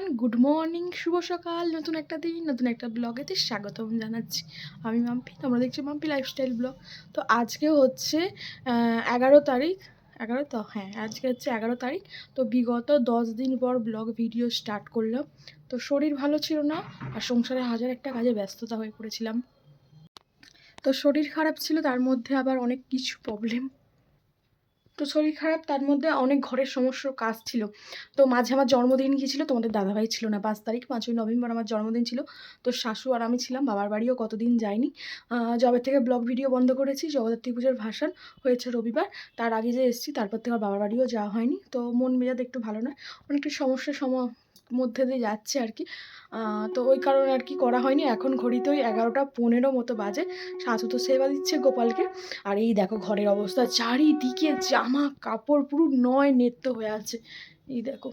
Everyone good morning শুভ সকাল, নতুন একটা দিন, নতুন একটা ব্লগেতে স্বাগতম জানাচ্ছি। আমি মাম্পি, তোমরা দেখছ মাম্পি লাইফস্টাইল ব্লগ তো আজকে হচ্ছে এগারো তারিখ, এগারো তো? হ্যাঁ আজকে হচ্ছে এগারো তারিখ। তো বিগত দশ দিন পর ব্লগ ভিডিও স্টার্ট করলাম। তো শরীর ভালো ছিল না, আর সংসারে হাজার একটা কাজে ব্যস্ততা হয়ে পড়েছিলাম। তো শরীর খারাপ ছিল, তার মধ্যে আবার অনেক কিছু প্রবলেম তো শরীর খারাপ, তার মধ্যে অনেক ঘরের সমস্যার কাজ ছিল। তো মাঝে আমার জন্মদিন গিয়েছিল, তোমাদের দাদাভাই ছিল না, পাঁচ তারিখ, পাঁচই নভেম্বর আমার জন্মদিন ছিল। তো শাশু আর আমি ছিলাম, বাবার বাড়িও কতদিন যাইনি জবে থেকে ব্লগ ভিডিও বন্ধ করেছি, জগদ্ধাত্রী পুজোর ভাষণ হয়েছে রবিবার। তার আগে যে এসেছি, তারপর থেকে আমার বাবার বাড়িও যাওয়া হয়নি। তো মন মেজাজ একটু ভালো না অনেকটা সমস্যার সম, মধ্যে দিয়ে যাচ্ছে আর কি। তো ওই কারণে আর কি করা হয়নি। এখন ঘড়িতে ওই এগারোটা পনেরো মতো বাজে। শাশু তো সেবা দিচ্ছে গোপালকে। আর এই দেখো ঘরের অবস্থা, চারিদিকে জামা কাপড় পুরো নয় নৃত্য হয়ে আছে। এই দেখো।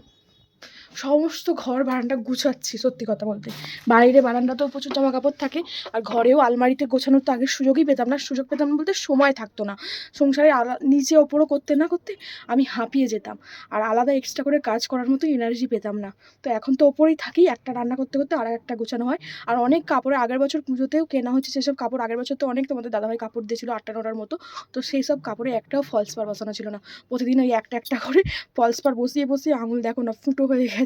সমস্ত ঘর বারান্দা গুছাচ্ছি, সত্যি কথা বলতে। বাইরে বারান্দাতেও প্রচুর জামা কাপড় থাকে, আর ঘরেও আলমারিতে গোছানোর তো আগে সুযোগই পেতাম না। সুযোগ পেতাম বলতে সময় থাকতো না। সংসারে আলা নিচে ওপরও করতে না করতে আমি হাঁপিয়ে যেতাম। আর আলাদা এক্সট্রা করে কাজ করার মতো এনার্জি পেতাম না। তো এখন তো ওপরেই থাকি, একটা রান্না করতে করতে আর একটা গোছানো হয়। আর অনেক কাপড়ে আগের বছর পুজোতেও কেনা হচ্ছে সেসব কাপড় আগের বছর তো অনেক তোমাদের দাদাভাই কাপড় দিয়েছিল আটটা, নটার মতো। তো সেই সব কাপড়ে একটাও ফলস পার বসানো ছিল না। প্রতিদিন ওই একটা একটা করে ফলস পার বসিয়ে বসিয়ে আঙুল দেখো না, ফুটো হয়ে গেছে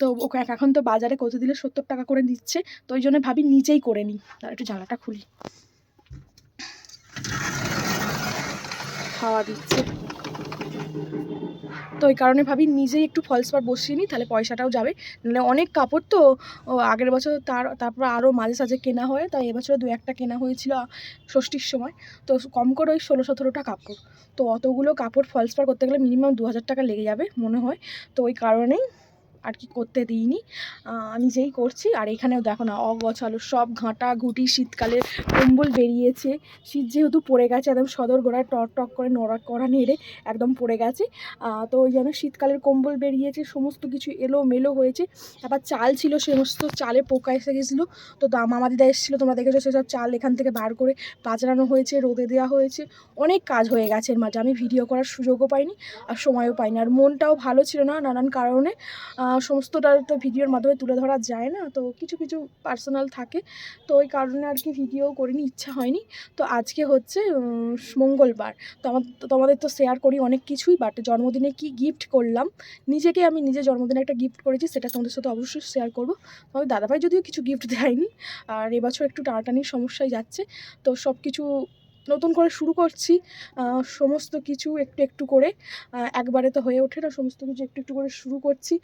তো ওকে এখন তো বাজারে কত দিলে সত্তর টাকা করে দিচ্ছে তো ওই জন্য ভাবি নিজেই করে নিই। তার একটু জ্বালাটা খুলি। হাওয়া দিচ্ছে। তো ওই কারণে ভাবি নিজেই একটু ফলস পার বসিয়ে নিই, তাহলে পয়সাটাও যাবে। নাহলে অনেক কাপড় তো আগের বছর তার, তারপর আরও মাঝে সাঝে কেনা হয়, তাই এবছরে দু একটা কেনা হয়েছিল ষষ্ঠীর সময়। তো কম করে ওই ষোলো সতেরোটা কাপড়। তো অতগুলো কাপড় ফলস পার করতে গেলে মিনিমাম দু হাজার টাকা লেগে যাবে মনে হয়। তো ওই কারণেই আর কি করতে দিইনি। নিজেই করছি, আর এখানেও দেখো না, অগছালো সব ঘাঁটা ঘুটি শীতকালের কম্বল বেরিয়েছে। শীত যেহেতু পড়ে গেছে, একদম সদর গোড়ায় টক টক করে নড়া করা নেড়ে একদম পড়ে গেছে। তো ওই জন্য শীতকালের কম্বল বেরিয়েছে, সমস্ত কিছু এলো মেলো হয়েছে। আবার চাল ছিল, সমস্ত চালে পোকা এসে গেছিল। তো মামা দিদা এসেছিল, তোমরা দেখেছ, সেসব চাল এখান থেকে বার করে পাচড়ানো হয়েছে, রোদে দেওয়া হয়েছে। অনেক কাজ হয়ে গেছে এর মাঝে। আমি ভিডিও করার সুযোগও পাইনি আর সময়ও পাইনি। আর মনটাও ভালো ছিল না নানান কারণে। সমস্তটা তো ভিডিওর মাধ্যমে তুলে ধরা যায় না, তো কিছু কিছু পার্সোনাল থাকে, তো ওই কারণে আর কি ভিডিও করিনি, ইচ্ছা হয়নি, তো আজকে হচ্ছে মঙ্গলবার, তো আমার তোমাদের তো শেয়ার করি অনেক কিছুই বাট জন্মদিনে কি গিফট করলাম, নিজেকে আমি নিজে জন্মদিনে একটা গিফট করেছি, সেটা তোমাদের সাথে অবশ্যই শেয়ার করব তোমাদের দাদাভাই যদিও কিছু গিফট দেয়নি, আর এবছর একটু টানাটানির সমস্যায় যাচ্ছে, তো সব কিছু নতুন করে শুরু করছি সমস্ত কিছু একটু একটু করে একবারে তো হয়ে ওঠে না, সমস্ত কিছু একটু একটু করে শুরু করছি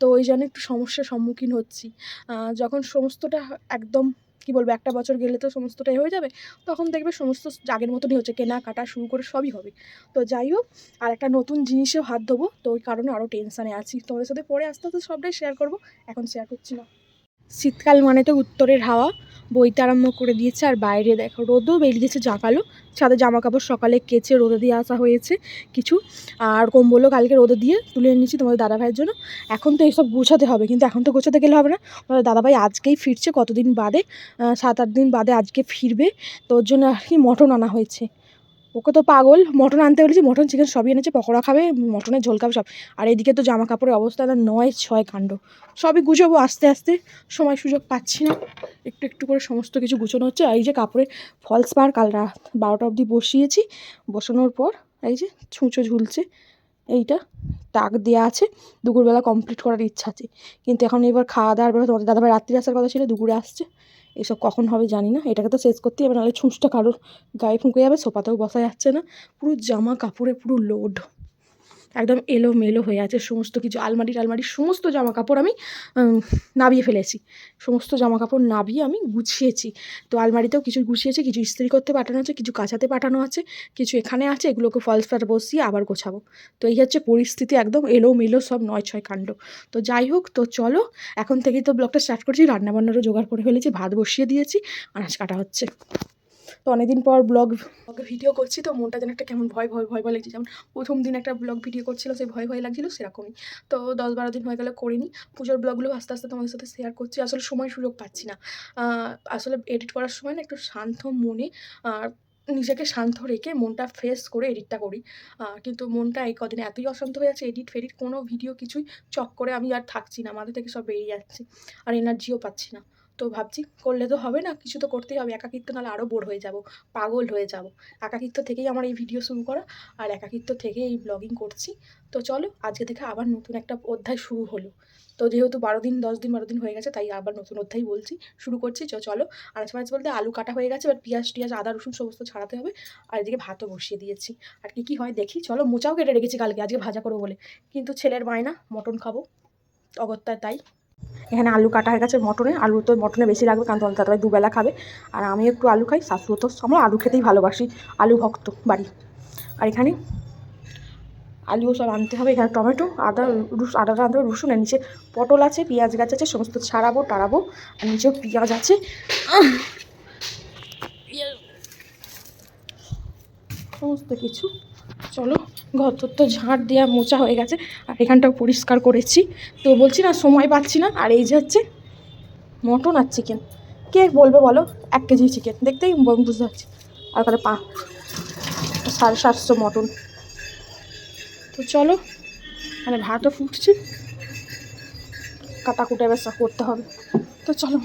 তো ওই জন্য একটু সমস্যার সম্মুখীন হচ্ছি। যখন সমস্তটা একদম, কি বলব, একটা বছর গেলে তো সমস্তটাই হয়ে যাবে, তখন দেখবে সমস্ত আগের মতনই হচ্ছে কেনা কাটা শুরু করে সবই হবে। তো যাই হোক, আর একটা নতুন জিনিসেও হাত দেবো তো ওই কারণে আরও টেনশানে আছি। তোমাদের সাথে পরে আস্তে আস্তে সবটাই শেয়ার করব, এখন শেয়ার করছি না। শীতকাল মানে তো উত্তরের হাওয়া। বইতে আরম্ভ করে দিয়েছে আর বাইরে দেখো রোদও বেরিয়েছে জাকালো সাথে জামা কাপড় সকালে কেচে রোদে দিয়ে আসা হয়েছে কিছু। আর কম্বলও কালকে রোদে দিয়ে তুলে এনেছি তোমাদের দাদাভাইয়ের জন্য। এখন তো এইসব গোছাতে হবে, কিন্তু এখন তো গোছাতে গেলে হবে না। তোমাদের দাদাভাই আজকেই ফিরছে, কতদিন বাদে? সাত আট দিন বাদে আজকে ফিরবে। তো ওর জন্য আর কি মটন আনা হয়েছে। ওকে তো পাগল, মটন আনতে বলেছি, মটন চিকেন সবই এনেছে, পকোড়া খাবে, মটনের ঝোল খাবে, সব। আর এদিকে তো জামা কাপড়ের অবস্থা নয়, ছয় কাণ্ড। সবই গুছাবো আস্তে আস্তে, সময় সুযোগ পাচ্ছি না। একটু একটু করে সমস্ত কিছু গুছানো হচ্ছে। এই যে কাপড়ে ফলস পার, কাল রাত বারোটা অবধি বসিয়েছি। বসানোর পর এই যে ছুঁচো ঝুলছে, এইটা তাক দেওয়া আছে। দুপুরবেলা কমপ্লিট করার ইচ্ছা আছে। কিন্তু এখন এবার খাওয়া দাওয়ার বেলা তোমাদের দাদাভাই রাত্রি আসার কথা ছিল, দুপুরে আসছে। এসব কখন হবে জানি না। এটাকে তো শেষ করতেই হবে, নাহলে ছুঁচটা কারোর গায়ে ফুঁকে যাবে, সোফাতেও বসা যাচ্ছে না। পুরো জামা কাপড়ে পুরো লোড একদম এলো মেলো হয়ে আছে, সমস্ত কিছু, আলমারি টালমারি, সমস্ত জামা কাপড় আমি নাবিয়ে ফেলেছি। সমস্ত জামা কাপড় নাবিয়ে আমি গুছিয়েছি। তো আলমারিতেও কিছু গুছিয়েছি, কিছু ইস্ত্রি করতে পাঠানো আছে, কিছু কাঁচাতে পাঠানো আছে, কিছু এখানে আছে, এগুলোকে ফলস ফ্লাট বসিয়ে আবার গোছাবো। তো এই হচ্ছে পরিস্থিতি, একদম এলো মেলো সব নয় ছয় কাণ্ড। তো যাই হোক, তো চলো, এখন থেকেই তো ব্লগটা স্টার্ট করছি, রান্নাবান্নারও জোগাড় করে ফেলেছি, ভাত বসিয়ে দিয়েছি, আনাজ কাটা হচ্ছে। তো অনেকদিন পর ব্লগ ভিডিও করছি, তো মনটা যেন একটা কেমন ভয় ভয় ভয় ভয় লাগছে। যেমন প্রথম দিন একটা ব্লগ ভিডিও করছিল, সেই ভয় ভয় লাগছিল, সেরকমই। তো দশ বারো দিন হয়ে গেলে করিনি। পুজোর ব্লগগুলো আস্তে আস্তে তোমাদের সাথে শেয়ার করছি। আসলে সময় সুযোগ পাচ্ছি না। আসলে এডিট করার সময় না একটু শান্ত মনে, আর নিজেকে শান্ত রেখে মনটা ফ্রেশ করে এডিটটা করি। কিন্তু মনটা এই কদিন এতই অশান্ত হয়ে যাচ্ছে এডিট ফেডিট কোনো ভিডিও কিছুই চক করে আমি আর থাকছি না। মাথা থেকে সব বেরিয়ে যাচ্ছে। আর এনার্জিও পাচ্ছি না। তো ভাবছি করলে তো হবে না, কিছু তো করতেই হবে। একাকিত্ব নাহলে আরও বোর হয়ে যাব, পাগল হয়ে যাব। একাকিত্ব থেকেই আমার এই ভিডিও শুরু করা, আর একাকিত্ব থেকে এই ব্লগিং করছি। তো চলো, আজকে থেকে আবার নতুন একটা অধ্যায় শুরু হলো। তো যেহেতু বারো দিন, দশ দিন, বারো দিন হয়ে গেছে, তাই আবার নতুন অধ্যায় বলছি, শুরু করছি। চলো মাছ বলতে আলু কাটা হয়ে গেছে, এবার পেঁয়াজ টিয়াজ, আদা, রসুন সমস্ত ছাড়াতে হবে, আর এদিকে ভাতও বসিয়ে দিয়েছি। আর কি কী হয় দেখি, চলো মোচাও কেটে রেখেছি কালকে, আজকে ভাজা করব বলে। কিন্তু ছেলের বায়না, মটন খাব অগত্যায় তাই। এখানে আলু কাটা হয়ে গেছে মটনে। আলু তো মটনে বেশি লাগবে কারণ তোমার দাদাভাই দুবেলা খাবে। আর আমি একটু আলু খাই শাশুড়ো তো আমরা আলু খেতেই ভালোবাসি। আলু ভক্ত বাড়ি। আর এখানে আলুও সব আনতে হবে। এখানে টমেটো, আদা, রুস, আদা আদা রসুন আর নিচে পটল আছে, পেঁয়াজ গাছ আছে, সমস্ত ছাড়াবো, টাড়াবো। আর নিচেও পেঁয়াজ আছে। সমস্ত কিছু। চলো ঘর তো ঝাঁট দেওয়া মোচা হয়ে গেছে, আর এখানটাও পরিষ্কার করেছি। তো বলছি না, সময় পাচ্ছি না, আর এই যে হচ্ছে মটন আর চিকেন কে বলবে বলো? এক কেজি চিকেন দেখতেই বুঝতে পারছি। আর ওখানে পা সাড়ে সাতশো মটন। তো চলো মানে ভাতও ফুটছে। কাটা কুটে বেসা করতে হবে। তো চলো।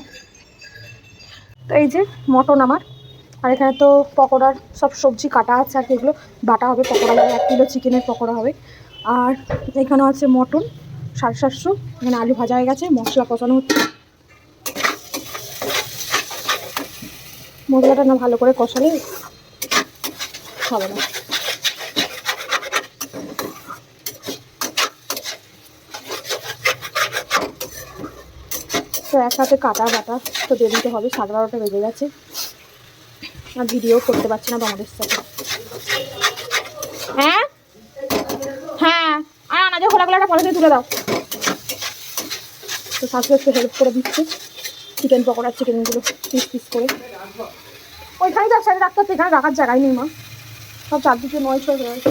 তো এই যে মটন আমার। আর এখানে তো পকোড়ার সব সবজি কাটা আছে আর এগুলো বাটা হবে, পকোড়া হবে, এক কিলো চিকেনের পকোড়া হবে। আর এখানে আছে মটন, সাড়ে সাতশো, এখানে আলু ভাজা হয়ে গেছে, মশলা কষানো হচ্ছে। মশলাটা না ভালো করে কষালে হবে না। তো একসাথে কাটা বাটা তো দিয়ে দিতে হবে, সাড়ে বারোটা বেজে গেছে। আর ভিডিও করতে পারছি না তোমাদের সাথে। হ্যাঁ? হ্যাঁ। আর আনাজে খোলা পরে তুলে দাও। তো শাশুড়ি একটু হেল্প করে দিচ্ছে। চিকেন পকোড়া চিকেনগুলো পিস পিস করে। ওইখানে তো একসাথে রাখতে হচ্ছে এখানে রাখার জায়গায় নেই মা। সব চারদিকে নয় ছয় রয়েছে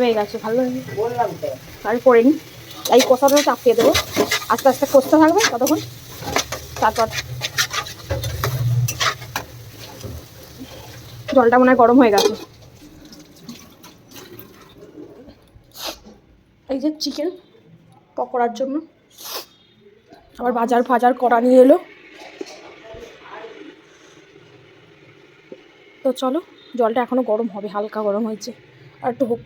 পেয়ে গেছে ভালো আর করে নিই এই কষাটা চাপিয়ে দেবো। আস্তে আস্তে কষতে থাকবে ততক্ষণ। তারপর জলটা মনে হয় গরম হয়ে গেছে। এই যে চিকেন পকোড়ার জন্য। আবার বাজার ফাজার করা নিয়ে এলো। তো চলো, জলটা এখনও গরম হবে, হালকা গরম হয়েছে। আর একটু হোক।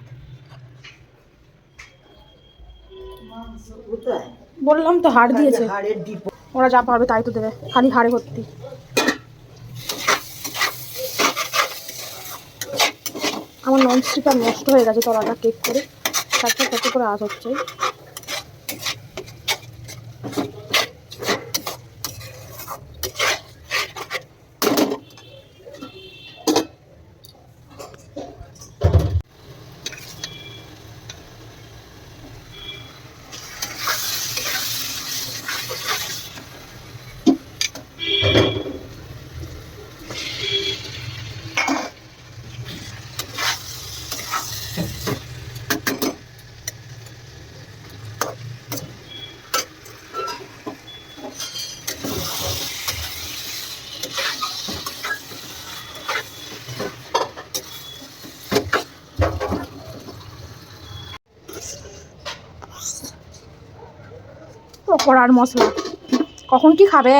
বললাম তো হাড় দিয়েছে। ওরা যা পারবে তাই তো দেবে। খালি হাড়ে ভর্তি। আমার নন স্টিকার নষ্ট হয়ে গেছে তলাটা কেক করে। তারপর কত করে আজ হচ্ছে? পকোড়ার মশলা। কখন কি খাবে?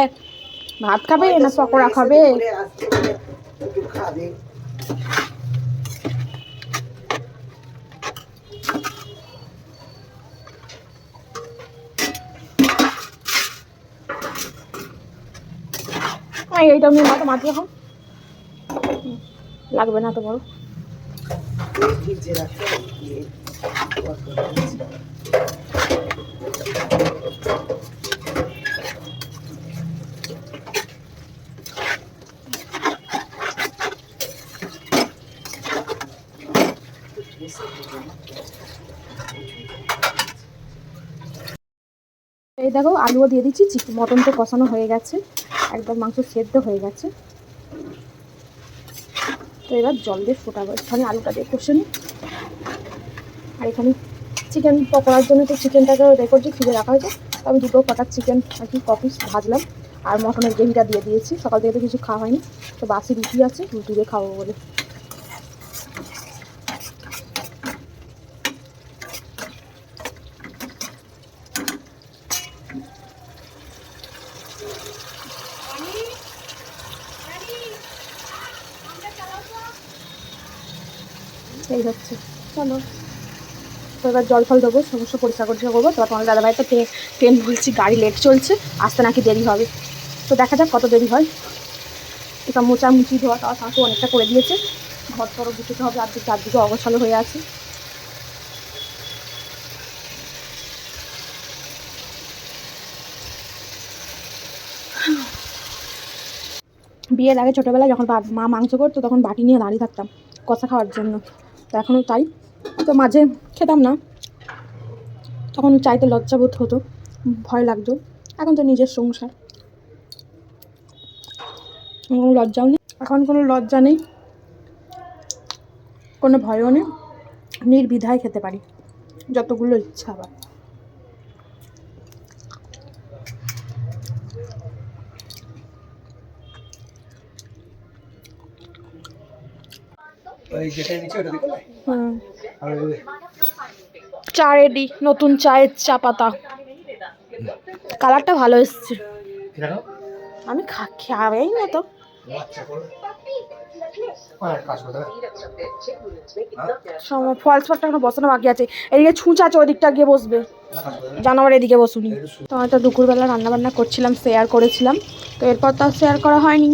ভাত খাবে না পকোড়া খাবে? এইটা নিয়ে মাথা মাটি এখন। লাগবে না তো বড়। এই দেখো আলুও দিয়ে দিচ্ছি চিকেন মটন তো কষানো হয়ে গেছে, একদম মাংস সেদ্ধ হয়ে গেছে। তো এবার জল দিয়ে ফোটাবো এখানে আলুটা দিয়ে কষে নিই। আর এখানে চিকেন পকোড়ার জন্য তো চিকেনটাকে রেকর্ডে ফ্রিজে রাখা হয়েছে আমি দুটো কটার চিকেন আর কি কপিস ভাজলাম, আর মটনের গ্রেভিটা দিয়ে দিয়েছি, সকাল থেকে তো কিছু খাওয়া হয়নি, তো বাসি রুটি আছে, রুটি দিয়ে খাব বলে। এই হচ্ছে। চলো তো এবার জল ফল দেবো, সমস্ত পরিষ্কার পরিষ্কার করব। তারপর তোমার দাদাভাই তো ট্রেন বলছি, গাড়ি লেট চলছে, আসতে নাকি দেরি হবে। তো দেখা যাক কত দেরি হয়। এটা মোচা মুচি ধোয়া তাওয়া শাশু অনেকটা করে দিয়েছে। ঘর টরও গুছোতে হবে, আর চারদিকে অগোছালো হয়ে আছে। বিয়ের আগে ছোটোবেলায় যখন মা মাংস করতো, তখন বাটি নিয়ে দাঁড়িয়ে থাকতাম, কষা খাওয়ার জন্য। তো এখনও তাই। তো মাঝে খেতাম না। তখন চাইতে লজ্জাবোধ হতো, ভয় লাগতো। এখন তো নিজের সংসার। কোনো লজ্জাও নেই। এখন কোনো লজ্জা নেই। কোনো ভয়ও নেই। নির্বিধায় খেতে পারি। যতগুলো ইচ্ছা আবার। হুম চা রেডি নতুন চায়ের চা পাতা। কালারটা ভালো এসছে। আমি খা খাবেই না তো। ফলস বসানো বাকি আছে। এদিকে আছে, ওদিকটা গিয়ে বসবে। এদিকে বসুনি। তো করছিলাম শেয়ার করেছিলাম। তো এরপর তো শেয়ার করা হয়নি।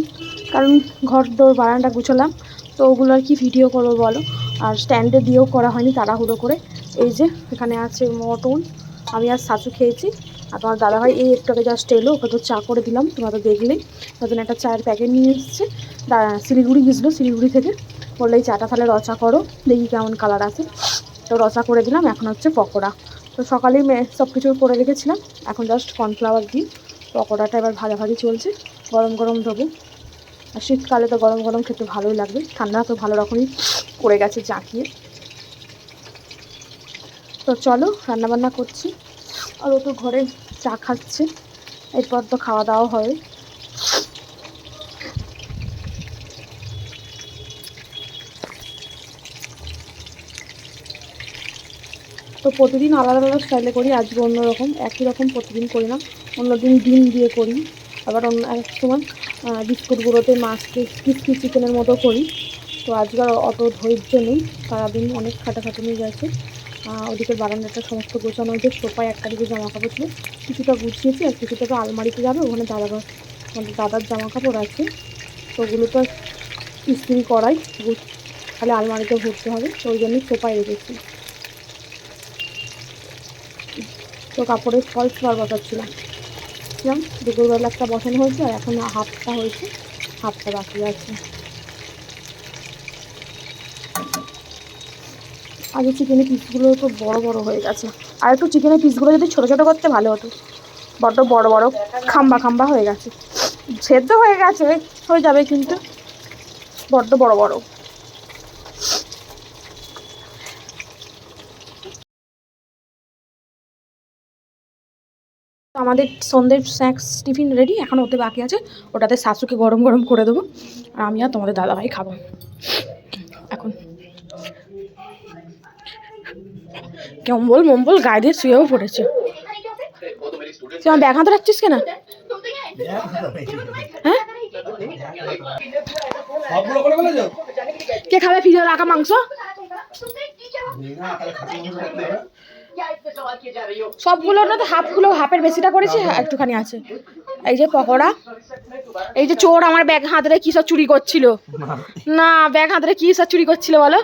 কারণ ঘর দোর বারান্দা গুছালাম। তো ওগুলো আর কি ভিডিও করব বলো? আর স্ট্যান্ডে দিয়েও করা হয়নি তাড়াহুড়ো করে। এই যে, এখানে আছে মটন। আমি আর শাশু খেয়েছি। আর তোমার দাদাভাই এই একটু আগে জাস্ট এলো, ওকে তো চা করে দিলাম, তোমরা তো দেখলেই নতুন একটা চায়ের প্যাকেট নিয়ে এসেছে। শিলিগুড়ি গেছিল শিলিগুড়ি থেকে। বললে, এই চাটা তাহলে রচা করো, দেখি কেমন কালার আছে। তো রচা করে দিলাম, এখন হচ্ছে পকোড়া। তো সকালেই সব কিছু করে রেখেছিলাম। এখন জাস্ট কর্নফ্লাওয়ার দিই পকোড়াটা এবার ভাজাভাজি চলছে। গরম গরম দেবো। আর শীতকালে তো গরম গরম খেতে ভালোই লাগবে। ঠান্ডা তো ভালো রকমই পড়ে গেছে জাঁকিয়ে তো চলো, রান্নাবান্না করছি। আর ও তো ঘরে চা খাচ্ছে। এরপর তো খাওয়া দাওয়া হবে তো প্রতিদিন আলাদা আলাদা স্টাইলে করি, আজকে অন্যরকম। একই রকম প্রতিদিন করি না। অন্যদিন ডিম দিয়ে করি। আবার অন্য এক সময় আহ, বিস্কুট গুঁড়োতে মাছকে ক্রিস্পি চিকেনের মতো করি। তো আজকে আর অত ধৈর্য নেই সারাদিন অনেক খাটাখাটুনি গেছে। ওদিকে বারান্দাটা সমস্ত গোছানো হয়েছে সোফায় একটা দিকে জামা কাপড় ছিল কিছুটা গুছিয়েছি আর কিছুটা তো আলমারিতে যাবে ওখানে দাদা আমাদের দাদার জামা কাপড় আছে। তো ওগুলো তো ইস্ত্রি করাই তাহলে আলমারিতে ভরতে হবে তো ওই জন্যই সোফায় রেখেছি। তো কাপড়ের ফলস বার বসাচ্ছিলাম ছিলাম দুপুরবেলা একটা বসানো হয়েছে আর এখন হাফটা হয়েছে। হাফটা বাকি আছে। আগে চিকেনের পিসগুলো তো বড় বড় হয়ে গেছে। আর একটু চিকেনের পিসগুলো যদি ছোটো ছোটো করতে ভালো হতো। বড্ড বড় বড়, খাম্বা খাম্বা হয়ে গেছে। সেদ্ধ হয়ে গেছে, হয়ে যাবে কিন্তু বড্ড বড় বড়। আমাদের সন্ধ্যের স্ন্যাক্স টিফিন রেডি এখন ওতে বাকি আছে। ওটাতে শাশুকে গরম গরম করে দেবো। আর আমি আর তোমাদের দাদাভাই খাব। এখন। কম্বল মম্বল গায়ে দিয়ে শুয়েও পড়েছে। তুই আমার ব্যাগ হাতে রাখছিস কেন? হ্যাঁ? কে খাবে ফ্রিজে রাখা মাংস? সবগুলো না তো হাফগুলো হাফের বেশিটা করেছি একটুখানি আছে। এই যে পকোড়া এই যে চোর আমার ব্যাগ হাতরে কি সব চুরি করছিল? না ব্যাগ হাতরে কি সব চুরি করছিল বলো?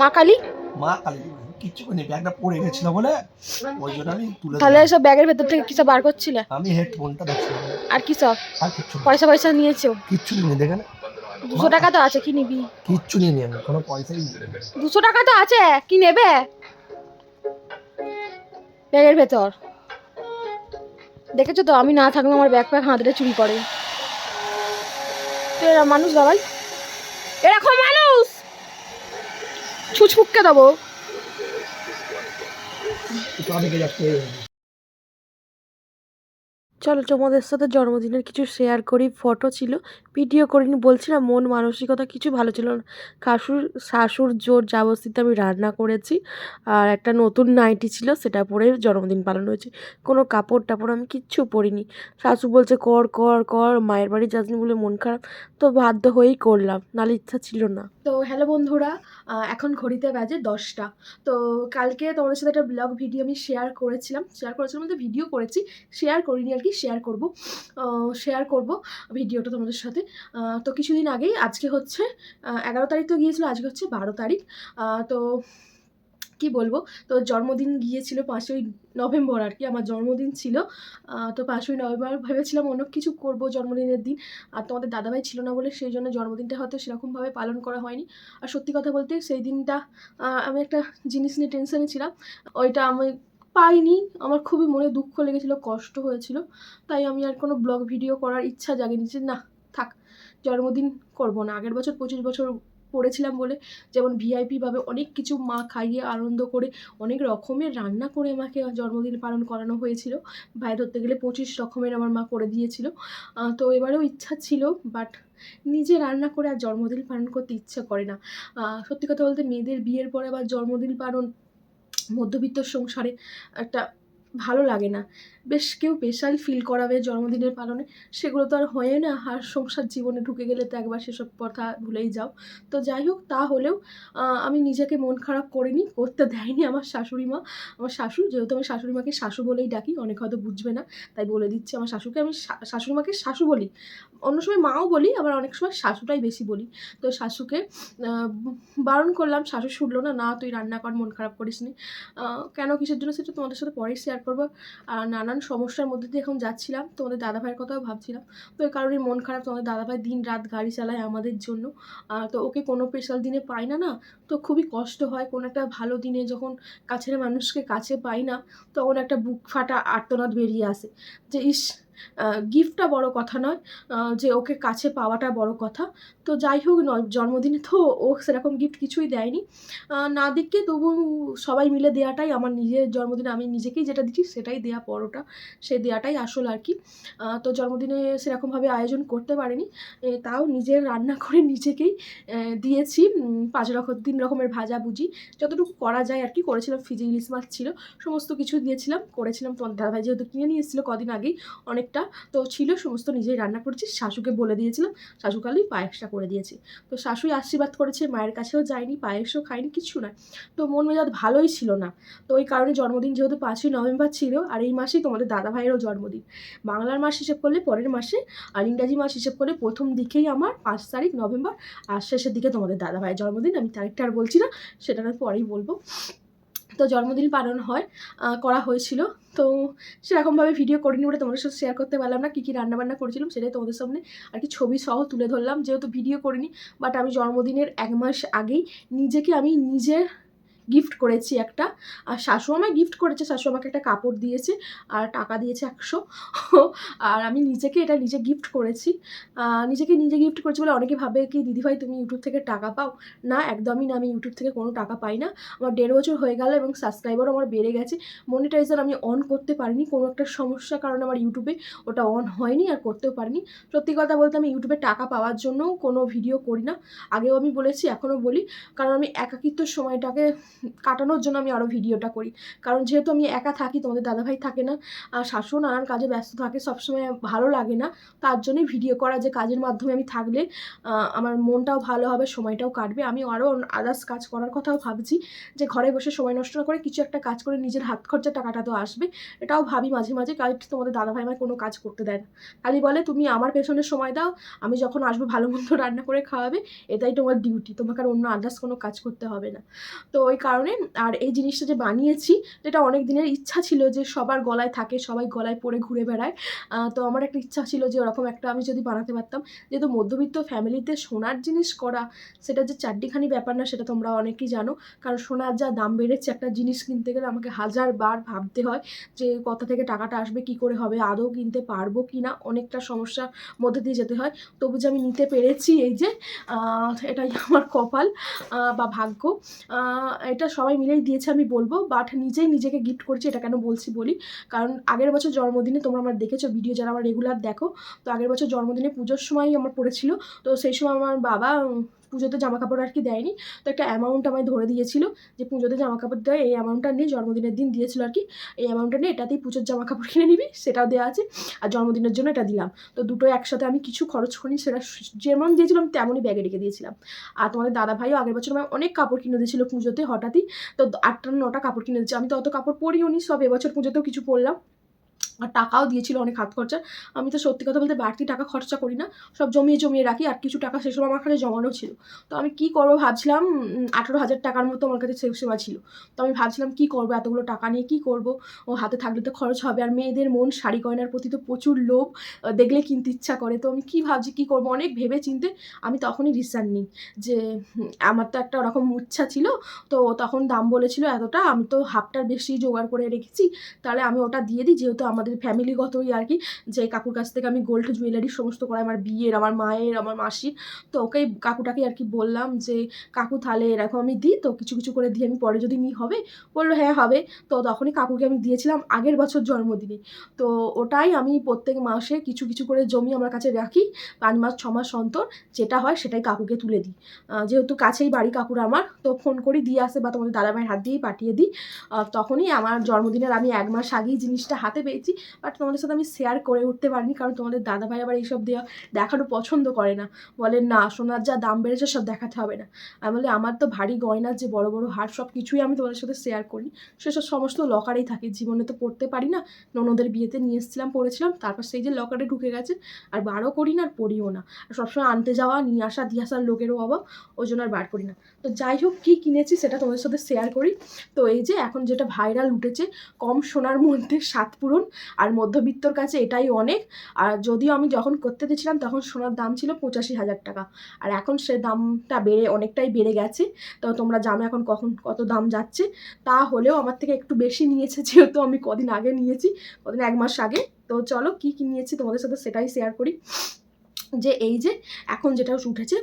মা কালী? মা কালী কিচ্ছু করে ব্যাগটা পড়ে গেছিল বলে ওই জন্য আমি তুলে তাহলে। সব ব্যাগের ভেতর থেকে কি সব বার করছিলে? আমি হেডফোনটা দেখছিলাম। আর কি সব? আর কিচ্ছু না। পয়সা পয়সা নিয়েছো? কিচ্ছু নিয়ে দেখে না। দুশো টাকা তো আছে কি নিবি? কিচ্ছু নিয়ে নি কোনো পয়সাই নিই দুশো টাকা তো আছে কি নেবে? ব্যাগের ভেতর। দেখেছ তো, আমি না থাকলে আমার ব্যাগ প্যাক হাতড়ে চুরি করে তো এরা মানুষ দাবাই এরকম মানুষ! ছুচফুককে দেবো। চলো তোমাদের সাথে জন্মদিনের কিছু শেয়ার করি ফটো ছিল ভিডিও করিনি, বলছিলাম মন মানসিকতা কিছু ভালো ছিল না। শাশুর শাশুর জোর জাবস্তিতে আমি রান্না করেছি আর একটা নতুন নাইটি ছিল, সেটা পরে জন্মদিন পালন হয়েছে। কোনো কাপড় টাপড় আমি কিচ্ছু পরিনি। শাশু বলছে, কর কর কর, মায়ের বাড়ি যাসনি বলে মন খারাপ। তো বাধ্য হয়েই করলাম, নাহলে ইচ্ছা ছিল না। তো হ্যালো বন্ধুরা এখন ঘড়িতে বাজে দশটা। তো কালকে তোমাদের সাথে একটা ব্লগ ভিডিও আমি শেয়ার করেছিলাম। শেয়ার করেছিলাম বলতে ভিডিও করেছি শেয়ার করিনি আর কি। শেয়ার করব শেয়ার করব ভিডিওটা তোমাদের সাথে। তো কিছুদিন আগেই, আজকে হচ্ছে এগারো তারিখ তো গিয়েছিল, আজকে হচ্ছে বারো তারিখ। তো কি বলব, তো জন্মদিন গিয়েছিল পাঁচই নভেম্বর আর কি, আমার জন্মদিন ছিল। তো পাঁচই নভেম্বর ভেবেছিলাম অনেক কিছু করব জন্মদিনের দিন। আর তোমাদের দাদাভাই ছিল না বলে সেই জন্য জন্মদিনটা হয়তো সেরকমভাবে পালন করা হয়নি। আর সত্যি কথা বলতে সেই দিনটা আমি একটা জিনিস নিয়ে টেনশনে ছিলাম। ওইটা আমি পাইনি। আমার খুবই মনে দুঃখ লেগেছিল, কষ্ট হয়েছিল। তাই আমি আর কোনো ব্লগ ভিডিও করার ইচ্ছা জাগেনি যে না, থাক, জন্মদিন করব না। আগের বছর পঁচিশ বছর পড়েছিলাম বলে যেমন ভিআইপিভাবে অনেক কিছু মা খাইয়ে আনন্দ করে, অনেক রকমের রান্না করে আমাকে জন্মদিন পালন করানো হয়েছিল। ভাই ধরতে গেলে পঁচিশ রকমের আমার মা করে দিয়েছিল। তো এবারেও ইচ্ছা ছিল বাট নিজে রান্না করে আর জন্মদিন পালন করতে ইচ্ছা করে না। সত্যি কথা বলতে মেয়েদের বিয়ের পরে আবার জন্মদিন পালন মধ্যবিত্ত সংসারে একটা ভালো লাগে না। বেশ কেউ স্পেশাল ফিল করাবে জন্মদিনের পালনে। সেগুলো তো আর হয় না, আর সংসার জীবনে ঢুকে গেলে তো একবার সেসব কথা ভুলেই যাও। তো যাই হোক তা হলেও আমি নিজেকে মন খারাপ করিনি, করতে দেয়নি আমার শাশুড়ি মা। আমার শাশু যেহেতু আমি শাশুড়ি মাকে শাশু বলেই ডাকি, অনেক হয়তো বুঝবে না, তাই বলে দিচ্ছি আমার শাশুকে। আমি শাশুড়ি মাকে শাশু বলি। অন্য সময় মাও বলি, আবার অনেক সময় শাশুটাই বেশি বলি। তো শাশুকে বারণ করলাম, শাশু শুনলো না না, তুই রান্না কর মন খারাপ করিস নি কেন কিসের জন্য সেটা তোমাদের সাথে পরে শেয়ার করব। আর নানান সমস্যার মধ্যে দিয়ে এখন যাচ্ছিলাম। তোমাদের দাদাভাইয়ের কথাও ভাবছিলাম। তো এই কারণে মন খারাপ। তোমাদের দাদাভাই দিন রাত গাড়ি চালায় আমাদের জন্য। তো ওকে কোনো স্পেশাল দিনে পাই না না? তো খুবই কষ্ট হয়। কোনো একটা ভালো দিনে যখন কাছের মানুষকে কাছে পাই না, তখন একটা বুক ফাটা আর্তনাদ বেরিয়ে আসে। যে ইস গিফটটা বড় কথা নয়। যে ওকে কাছে পাওয়াটা বড় কথা। তো যাই হোক জন্মদিনে তো ও সেরকম গিফট কিছুই দেয়নি। না দিককে তবু সবাই মিলে দেওয়াটাই আমার নিজের জন্মদিনে আমি নিজেকেই যেটা দিচ্ছি সেটাই দেয়া পরোটা সে দেওয়াটাই আসল আর কি। তো জন্মদিনে সেরকমভাবে আয়োজন করতে পারিনি। তাও নিজের রান্না করে নিজেকেই দিয়েছি। পাঁচ রকম তিন রকমের ভাজা ভুজি, যতটুকু করা যায় আর কি। করেছিলাম ফিজি ইলিশ মাছ ছিল, সমস্ত কিছু দিয়েছিলাম। করেছিলাম, তোমার দাদাভাই যেহেতু কিনে নিয়ে এসেছিল কদিন আগেই অনেকটা, তো ছিল, সমস্ত নিজেই রান্না করেছি। শাশুকে বলে দিয়েছিলাম, শাশু কালেই করে দিয়েছি। তো শাশুড়ি আশীর্বাদ করেছে, মায়ের কাছেও যায়নি, পায়েসও খায়নি কিছু না তো মন মেজাজ ভালোই ছিল না। তো ওই কারণে জন্মদিন যেহেতু পাঁচই নভেম্বর ছিল, আর এই মাসেই তোমাদের দাদা ভাইয়েরও জন্মদিন। বাংলার মাস হিসেব করলে পরের মাসে, আর ইংরাজি মাস হিসেব করলে প্রথম দিকেই আমার পাঁচ তারিখ নভেম্বর, আর শেষের দিকে তোমাদের দাদা ভাইয়ের জন্মদিন। আমি তারিখটা আর বলছি না, সেটা পরেই বলব। তো জন্মদিন পালন হয় করা হয়েছিল। তো সেরকমভাবে ভিডিও করিনি বলে তোমাদের সাথে শেয়ার করতে পারলাম না, কী কী রান্নাবান্না করেছিলাম সেটাই তোমাদের সামনে আর কি ছবি সহ তুলে ধরলাম। যেহেতু ভিডিও করিনি বাট আমি জন্মদিনের এক মাস আগেই নিজেকে আমি নিজে গিফট করেছি একটা। আর শাশু আমায় গিফট করেছে, শাশু আমাকে একটা কাপড় দিয়েছে, আর টাকা দিয়েছে একশো। আর আমি নিজেকে এটা নিজে গিফট করেছি। নিজেকে নিজে গিফট করেছি বলে অনেকে ভাবে কি, দিদিভাই, তুমি ইউটিউব থেকে টাকা পাও? না, একদমই না, আমি ইউটিউব থেকে কোনো টাকা পাই না। আমার দেড় বছর হয়ে গেল এবং সাবস্ক্রাইবারও আমার বেড়ে গেছে। মনিটাইজার আমি অন করতে পারিনি, কোনো একটা সমস্যার কারণে আমার ইউটিউবে ওটা অন হয়নি আর করতেও পারিনি। সত্যি কথা বলতে আমি ইউটিউবে টাকা পাওয়ার জন্য কোনো ভিডিও করি না। আগেও আমি বলেছি, এখনও বলি। কারণ আমি একাকিত্ব সময়টাকে কাটানোর জন্য আমি আরও ভিডিওটা করি। কারণ যেহেতু আমি একা থাকি, তোমাদের দাদাভাই থাকে না, আর শাশুড় নানান কাজে ব্যস্ত থাকে, সবসময় ভালো লাগে না, তার জন্যই ভিডিও করা যে কাজের মাধ্যমে আমি থাকলে আমার মনটাও ভালো হবে, সময়টাও কাটবে। আমি আরও আদার্স কাজ করার কথাও ভাবছি যে ঘরে বসে সময় নষ্ট না করে কিছু একটা কাজ করে নিজের হাত খরচার টাকাটা তো আসবে, এটাও ভাবি মাঝে মাঝে কাজ তোমাদের দাদাভাই আমায় কোনো কাজ করতে দেয় না। খালি বলে, তুমি আমার পেছনে সময় দাও, আমি যখন আসব ভালো মন্দ রান্না করে খাওয়াবে, এটাই তোমার ডিউটি তোমাকে আর অন্য আদার্স কোনো কাজ করতে হবে না। তো ওই কারণে আর এই জিনিসটা যে বানিয়েছি যেটা অনেক দিনের ইচ্ছা ছিল যে সবার গলায় থাকে সবাই গলায় পরে ঘুরে বেড়ায় তো আমার একটা ইচ্ছা ছিল যে ওরকম একটা আমি যদি বানাতে পারতাম। যেহেতু মধ্যবিত্ত ফ্যামিলিতে সোনার জিনিস করা সেটা যে চারটিখানি ব্যাপার না সেটা তোমরা অনেকেই জানো। কারণ সোনার যা দাম বেড়েছে একটা জিনিস কিনতে গেলে আমাকে হাজার বার ভাবতে হয় যে কোথা থেকে টাকাটা আসবে কি করে হবে আদৌ কিনতে পারব কি না অনেকটা সমস্যার মধ্যে দিয়ে যেতে হয়। তবু যে আমি নিতে পেরেছি এই যে এটাই আমার কপাল বা ভাগ্য। আহ, এটা সবাই মিলেই দিয়েছে, আমি বলব। বাট নিজেই নিজেকে গিফট করছি, এটা কেন বলছি বলি? কারণ আগের বছর জন্মদিনে তোমরা আমার দেখেছ ভিডিও যারা আমার রেগুলার দেখো, তো আগের বছর জন্মদিনে পুজোর সময়ই আমার পড়েছিল। তো সেই সময় আমার বাবা পুজোতে জামা কাপড় আর কি দেয়নি। তো একটা অ্যামাউন্ট আমায় ধরে দিয়েছিল যে পুজোতে জামা কাপড় দেয়, এই অ্যামাউন্টটা নিয়ে জন্মদিনের দিন দিয়েছিল আর কি। এই অ্যামাউন্টটা নিয়ে এটাতেই পুজোর জামা কাপড় কিনে নিবি, সেটাও দেওয়া আছে। আর জন্মদিনের জন্য এটা দিলাম। তো দুটো একসাথে আমি কিছু খরচ করিনি, সেটা যেমন দিয়েছিলাম তেমনই ব্যাগে রেখে দিয়েছিলাম। আর তোমাদের দাদা ভাইও আগের বছর আমায় অনেক কাপড় কিনে দিয়েছিল পুজোতে হঠাৎই। তো আটটা নটা কাপড় কিনে দিয়েছে। আমি তো অত কাপড় পরিও নি, সব এবছর পুজোতেও কিছু পরলাম। আর টাকাও দিয়েছিল অনেক হাত খরচা। আমি তো সত্যি কথা বলতে বাড়তি টাকা খরচা করি না, সব জমিয়ে জমিয়ে রাখি আর কিছু টাকা সময় আমার কাছে জমানো ছিল। তো আমি কি করব ভাবছিলাম আঠেরো হাজার টাকার মতো আমার কাছে সময় ছিল। তো আমি ভাবছিলাম কি করব, এতগুলো টাকা নিয়ে কি করব? ও হাতে থাকলে তো খরচ হবে আর মেয়েদের মন শাড়ি গয়নার প্রতি তো প্রচুর লোভ দেখলে কিনতে ইচ্ছা করে। তো আমি কি ভাবছি, কি করব? অনেক ভেবে চিনতে আমি তখনই ডিসিশন নিই যে আমার তো একটা ওরকম ইচ্ছা ছিল। তো তখন দাম বলেছিল এতটা, আমি তো হাফটার বেশি জোগাড় করে রেখেছি, তাহলে আমি ওটা দিয়ে দিই, যেহেতু আমাদের ফ্যামিলিগতই আর কি, যে কাকুর কাছ থেকে আমি গোল্ড জুয়েলারি সমস্ত করে, আমার বিয়ের, আমার মায়ের, আমার মাসির, তো ওকে কাকুটাকে আর কি বললাম যে, কাকু তাহলে এরকম আমি দিই তো, কিছু কিছু করে দিয়ে আমি পরে যদি নিই, হবে? বলল হ্যাঁ হবে। তো তখনই কাকুকে আমি দিয়েছিলাম আগের বছর জন্মদিনে। তো ওটাই আমি প্রত্যেক মাসে কিছু কিছু করে জমি আমার কাছে রাখি, পাঁচ মাস, ছ মাস অন্তর, যেটা হয় সেটাই কাকুকে তুলে দিই। যেহেতু কাছেই বাড়ি কাকুর আমার, তো ফোন করি, দিয়ে আসে বা তোমাদের দাদাভাইয়ের হাত দিয়েই পাঠিয়ে দিই। তখনই আমার জন্মদিনের আমি এক মাস আগেই জিনিসটা হাতে পেয়েছি। বাট তোমাদের সাথে আমি শেয়ার করে উঠতে পারিনি, কারণ তোমাদের দাদাভাই আবার এইসব দেওয়া দেখানো পছন্দ করে না। বলে, না, সোনার যা দাম বেড়েছে, সব দেখাতে হবে না। আমি বলি, আমার তো ভারী গয়নার যে বড় বড় হার, সব কিছুই আমি তোমাদের সাথে শেয়ার করি। সেসব সমস্ত লকারেই থাকে, জীবনে তো পড়তে পারি না। ননদের বিয়েতে নিয়ে এসেছিলাম, পড়েছিলাম, তারপর সেই যে লকারে ঢুকে গেছে, আর বারও করি না, আর পড়িও না। আর সবসময় আনতে যাওয়া, নিয়ে আসা, দিয়ে আসার লোকেরও অভাব, ওই জন্য আর বার করি না। তো যাই হোক, কী কিনেছি সেটা তোমাদের সাথে শেয়ার করি। তো এই যে, এখন যেটা ভাইরাল উঠেছে, কম সোনার মধ্যে সাত পূরণ আর মধ্যবিত্তর কাছে এটাই অনেক। আর যদিও আমি যখন করতে দিয়েছিলাম তখন সোনার দাম ছিল পঁচাশি হাজার টাকা। আর এখন সে দামটা বেড়ে অনেকটাই বেড়ে গেছে। তো তোমরা জানো এখন কখন কত দাম যাচ্ছে। তা হলেও আমার থেকে একটু বেশি নিয়েছে যেহেতু আমি কদিন আগে নিয়েছি, কদিন এক মাস আগে। তো চলো কী কী নিয়েছি তোমাদের সাথে সেটাই শেয়ার করি। যে এই যে এখন যেটা উঠেছে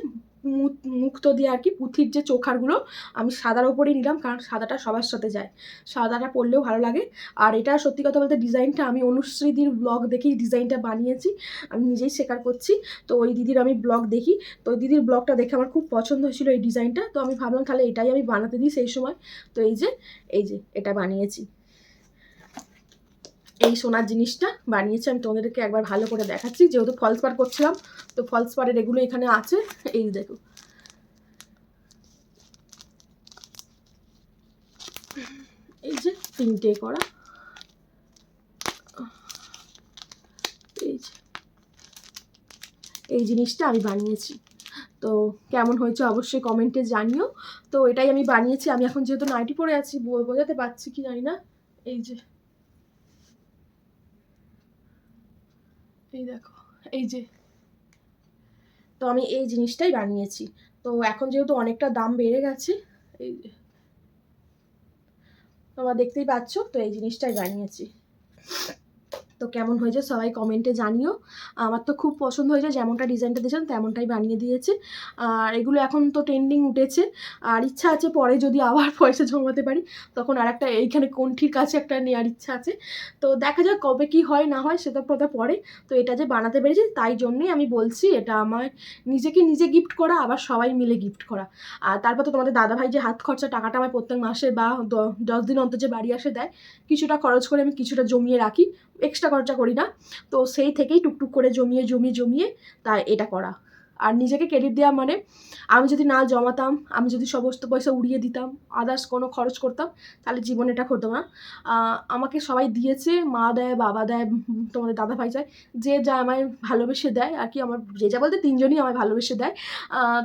মুক্ত দিয়ে আর কি পুঁথির যে চোখারগুলো আমি সাদার ওপরেই নিলাম, কারণ সাদাটা সবার সাথে যায়। সাদাটা পরলেও ভালো লাগে। আর এটা সত্যি কথা বলতে ডিজাইনটা আমি অনুশ্রীদির ব্লগ দেখেই ডিজাইনটা বানিয়েছি। আমি নিজেই শেখার করছি। তো ওই দিদির আমি ব্লগ দেখি। তো ওই দিদির ব্লগটা দেখে আমার খুব পছন্দ হয়েছিল এই ডিজাইনটা। তো আমি ভাবলাম তাহলে এটাই আমি বানাতে দিই সেই সময়। তো এই যে এই যে এটা বানিয়েছি। এই সোনার জিনিসটা বানিয়েছি, আমি তোমাদেরকে একবার ভালো করে দেখাচ্ছি। যেহেতু ফলস পার করছিলাম, তো ফলস পারের এগুলো এখানে আছে। এই দেখো। এই যে তিনটে করা। এই যে। এই জিনিসটা আমি বানিয়েছি। তো কেমন হয়েছে অবশ্যই কমেন্টে জানিও। তো এটাই আমি বানিয়েছি। আমি এখন যেহেতু নাইটি পরে আছি বোঝাতে পারছি কি জানি না। এই যে। এই দেখো, এই যে। তো আমি এই জিনিসটাই বানিয়েছি। তো এখন যেহেতু অনেকটা দাম বেড়ে গেছে, এই যে। তোমরা দেখতেই পাচ্ছ, তো এই জিনিসটাই বানিয়েছি। তো কেমন হয়েছে সবাই কমেন্টে জানিও। আমার তো খুব পছন্দ হয়েছে, যেমনটা ডিজাইনটা দিয়েছেন তেমনটাই বানিয়ে দিয়েছে। আর এগুলো এখন তো ট্রেন্ডিং উঠেছে। আর ইচ্ছা আছে পরে যদি আবার পয়সা জমাতে পারি, তখন আর একটা এইখানে কণ্ঠির কাছে একটা নেওয়ার ইচ্ছা আছে। তো দেখা যাক কবে কি হয়, না হয় সেটা কথা পরে। তো এটা যে বানাতে পেরেছি তাই জন্যই আমি বলছি, এটা আমার নিজেকে নিজে গিফট করা, আবার সবাই মিলে গিফট করা। আর তারপর তো তোমাদের দাদাভাই যে হাত খরচা টাকাটা আমার প্রত্যেক মাসে বা দশ দিন অন্তর যে বাড়ি আসে দেয়, কিছুটা খরচ করে আমি কিছুটা জমিয়ে রাখি। এক্সট্রা খরচা করি না। তো সেই থেকেই টুকটুক করে জমিয়ে জমিয়ে জমিয়ে তা এটা করা। আর নিজেকে ক্রেডিট দেওয়া মানে আমি যদি না জমাতাম, আমি যদি সমস্ত পয়সা উড়িয়ে দিতাম আদার্স কোনো খরচ করতাম, তাহলে জীবন এটা হতো না। আমাকে সবাই দিয়েছে, মা দেয়, বাবা দেয়, তোমাদের দাদা ভাই যায় যে যা আমায় ভালোবেসে দেয়, আর কি আমার যে যা বলতে তিনজনই আমায় ভালোবেসে দেয়।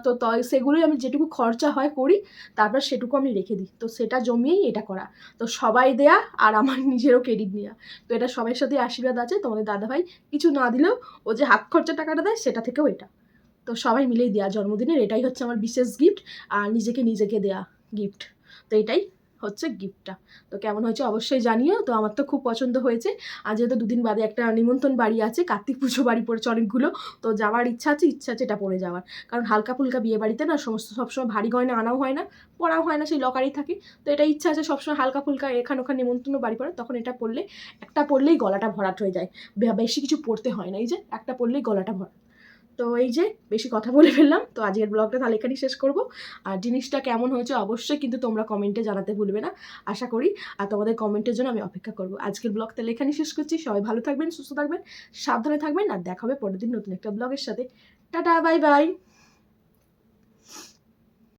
তো সেগুলোই আমি যেটুকু খরচা হয় করি, তারপর সেটুকু আমি রেখে দিই। তো সেটা জমিয়েই এটা করা। তো সবাই দেয়া আর আমার নিজেরও ক্রেডিট নেওয়া তো এটা সবার সাথে আশীর্বাদ আছে, তোমাদের দাদা ভাই কিছু না দিলেও ও যে হাত খরচা টাকাটা দেয়, সেটা থেকেও এটা। তো সবাই মিলেই দেওয়া জন্মদিনের, এটাই হচ্ছে আমার বিশেষ গিফট আর নিজেকে নিজেকে দেয়া গিফট তো এটাই হচ্ছে গিফটটা তো কেমন হয়েছে অবশ্যই জানিও। তো আমার তো খুব পছন্দ হয়েছে। আর যেহেতু দুদিন বাদে একটা নিমন্ত্রণ বাড়ি আছে, কার্তিক পুজো বাড়ি পড়েছে অনেকগুলো, তো যাওয়ার ইচ্ছা আছে ইচ্ছা আছে এটা পড়ে যাওয়ার। কারণ হালকা ফুলকা বিয়ে বাড়িতে না সমস্ত, সবসময় ভারী গয়না আনাও হয় না পড়াও হয় না, সেই লকারেই থাকে। তো এটা ইচ্ছা আছে, সবসময় হালকা ফুলকা এখান ওখানে নিমন্ত্রণ বাড়ি পড়ে তখন এটা পড়লে, একটা পড়লেই গলাটা ভরাট হয়ে যায়। বেশি কিছু পড়তে হয় না, এই যে একটা পড়লেই গলাটা ভরা তো এই যে, বেশি কথা বলে ফেললাম। তো আজকের ব্লগটা তাহলে এখানেই শেষ করব। আর জিনিসটা কেমন হয়েছে অবশ্যই কিন্তু তোমরা কমেন্টে জানাতে ভুলবে না, আশা করি। আর তোমাদের কমেন্টের জন্য আমি অপেক্ষা করব। আজকের ব্লগ তাহলে এখানেই শেষ করছি। সবাই ভালো থাকবেন, সুস্থ থাকবেন, সাবধানে থাকবেন। আর দেখা হবে পরের দিন নতুন একটা ব্লগের সাথে। Tata, bye bye.